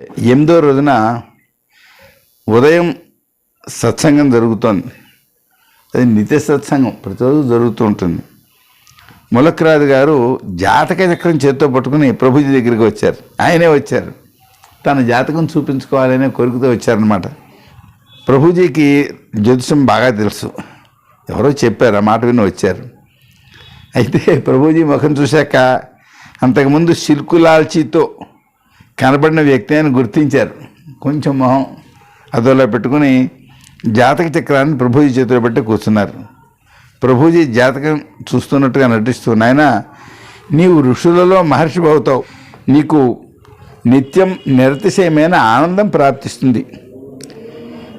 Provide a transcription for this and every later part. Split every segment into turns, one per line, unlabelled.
ఎనిమిదో రోజున ఉదయం సత్సంగం జరుగుతోంది. అది నిత్య సత్సంగం ప్రతిరోజు జరుగుతూ ఉంటుంది. ములక్రాజు గారు జాతక చక్రం చేత్తో పట్టుకుని ప్రభుజీ దగ్గరికి వచ్చారు. ఆయనే వచ్చారు. తన జాతకం చూపించుకోవాలనే కోరికతో వచ్చారనమాట ప్రభుజీకి జ్యోతిషం బాగా తెలుసు. ఎవరో చెప్పారు ఆ మాట విని వచ్చారు. అయితే ప్రభుజీ ముఖం చూశాక అంతకుముందు సిల్కులాల్చీతో కనబడిన వ్యక్తి అని గుర్తించారు. కొంచెం మొహం అదోలా పెట్టుకుని జాతక చక్రాన్ని ప్రభుజీ చేతిలో పెట్టి కూర్చున్నారు. ప్రభుజీ జాతకం చూస్తున్నట్టుగా నటిస్తూ నాయన నీవు ఋషులలో మహర్షి అవుతావు. నీకు నిత్యం నిరతిశయమైన ఆనందం ప్రాప్తిస్తుంది.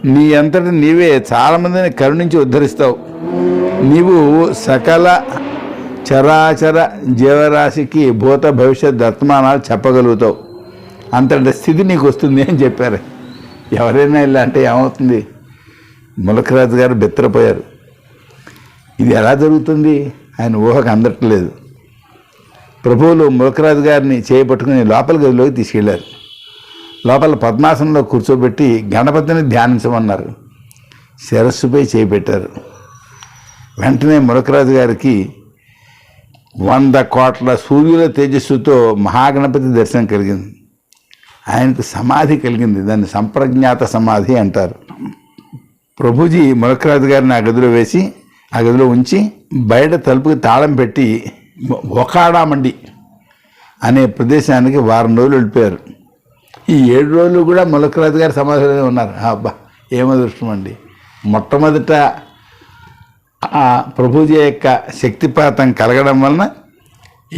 నీ అంతటి నీవే చాలామందిని కరుణించి ఉద్ధరిస్తావు. నీవు సకల చరాచర జీవరాశికి భూత భవిష్యత్ వర్తమానాలు చెప్పగలుగుతావు. అంతటి స్థితి నీకు వస్తుంది అని చెప్పారు. ఎవరైనా ఇలా అంటే ఏమవుతుంది? ములకరాజు గారు బెత్తరపోయారు. ఇది ఎలా జరుగుతుంది? ఆయన ఊహకు అందట్లేదు. ప్రభువులు ములకరాజు గారిని చేపట్టుకుని లోపల గదిలోకి తీసుకెళ్ళారు. లోపల పద్మాసనంలో కూర్చోబెట్టి గణపతిని ధ్యానించమన్నారు. శిరస్సుపై చేపెట్టారు. వెంటనే ములకరాజు గారికి వంద కోట్ల సూర్యుల తేజస్సుతో మహాగణపతి దర్శనం కలిగింది. ఆయనకు సమాధి కలిగింది. దాన్ని సంప్రజ్ఞాత సమాధి అంటారు. ప్రభుజీ ములకరాజు గారిని ఆ గదిలో వేసి ఆ గదిలో ఉంచి బయట తలుపుకి తాళం పెట్టి ఒకాడామండి అనే ప్రదేశానికి వారం రోజులు వెళ్ళిపోయారు. ఈ ఏడు రోజులు కూడా ములకరాజు గారి సమాధిలోనే ఉన్నారు. అబ్బా ఏమదృష్టం అండి. మొట్టమొదట ఆ ప్రభుజీ యొక్క శక్తిపాతం కలగడం వలన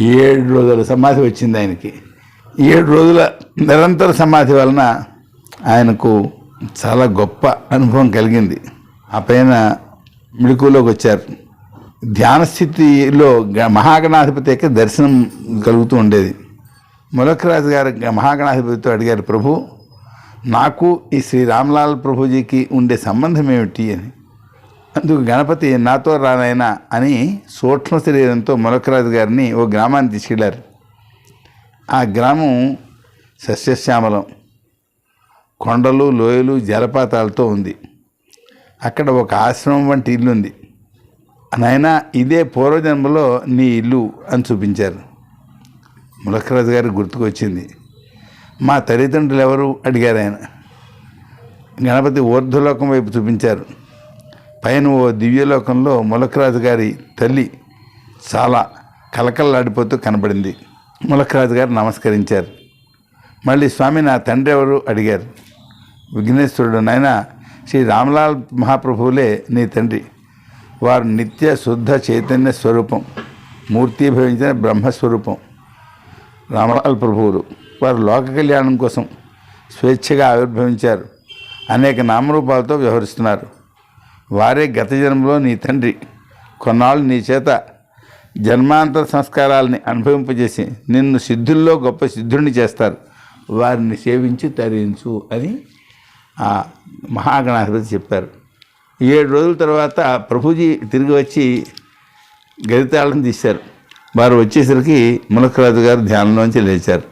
ఏడు రోజుల సమాధి వచ్చింది ఆయనకి. ఏడు రోజుల నిరంతర సమాధి వలన ఆయనకు చాలా గొప్ప అనుభవం కలిగింది. ఆ పైన మిడుకులోకి వచ్చారు. ధ్యాన స్థితిలో గ- మహాగణాధిపతి యొక్క దర్శనం కలుగుతూ ఉండేది. ములకరాజు గారు మహాగణాధిపతితో అడిగారు ప్రభు నాకు ఈ శ్రీ రామ్లాల్ ప్రభుజీకి ఉండే సంబంధం ఏమిటి అని? అందుకు గణపతి నాతో రానైనా అని సూక్ష్మ శరీరంతో ములకరాజు గారిని ఓ గ్రామాన్ని తీసుకెళ్ళారు. ఆ గ్రామం సస్యశ్యామలం. కొండలు లోయలు జలపాతాలతో ఉంది. అక్కడ ఒక ఆశ్రమం వంటి ఇల్లు ఉంది నాయన ఇదే పూర్వజన్మలో నీ ఇల్లు అని చూపించారు. ములకరాజు గారికి గుర్తుకొచ్చింది. మా తల్లిదండ్రులు ఎవరు అడిగారు ఆయన. గణపతి ఊర్ధ్వలోకం వైపు చూపించారు. పైన ఓ దివ్యలోకంలో ములకరాజు గారి తల్లి చాలా కలకల్లాడిపోతూ కనబడింది. ములకరాజు గారు నమస్కరించారు. మళ్ళీ స్వామి నా తండ్రి ఎవరు? అడిగారు. విఘ్నేశ్వరుడు నాయన శ్రీ రామలాల్ మహాప్రభువులే నీ తండ్రి. వారు నిత్య శుద్ధ చైతన్య స్వరూపం. మూర్తీభవించిన బ్రహ్మస్వరూపం. రామలాల్ ప్రభువులు. వారు లోక కళ్యాణం కోసం స్వేచ్ఛగా ఆవిర్భవించారు. అనేక నామరూపాలతో వ్యవహరిస్తున్నారు. వారే గత జన్మలో నీ తండ్రి. కొన్నాళ్ళు నీ చేత జన్మాంతర సంస్కారాలని అనుభవింపజేసి నిన్ను సిద్ధుల్లో గొప్ప సిద్ధుడిని చేస్తారు. వారిని సేవించి తరించు అని ఆ మహాగణాధిపతి చెప్పారు. ఏడు రోజుల తర్వాత ప్రభుజీ తిరిగి వచ్చి గరితాళం తీశారు. వారు వచ్చేసరికి ములకరాజు గారు ధ్యానంలోంచి లేచారు.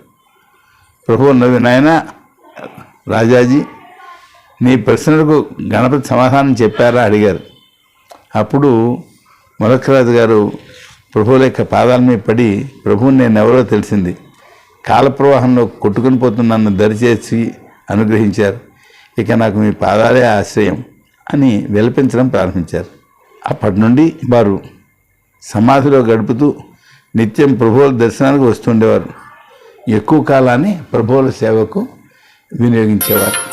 ప్రభు నవ్వి నాయన రాజాజీ నీ ప్రశ్నలకు గణపతి సమాధానం చెప్పారా? అడిగారు. అప్పుడు ములకరాజు గారు ప్రభువుల యొక్క పాదాల మీద పడి ప్రభువుని నేను ఎవరో తెలిసింది. కాలప్రవాహంలో కొట్టుకుని పోతున్న దరిచేసి అనుగ్రహించారు. ఇక నాకు మీ పాదాలే ఆశ్రయం అని విలపించడం ప్రారంభించారు. అప్పటి నుండి వారు సమాధిలో గడుపుతూ నిత్యం ప్రభువుల దర్శనానికి వస్తుండేవారు ఎక్కువ కాలాన్ని ప్రభువుల సేవకు వినియోగించేవారు.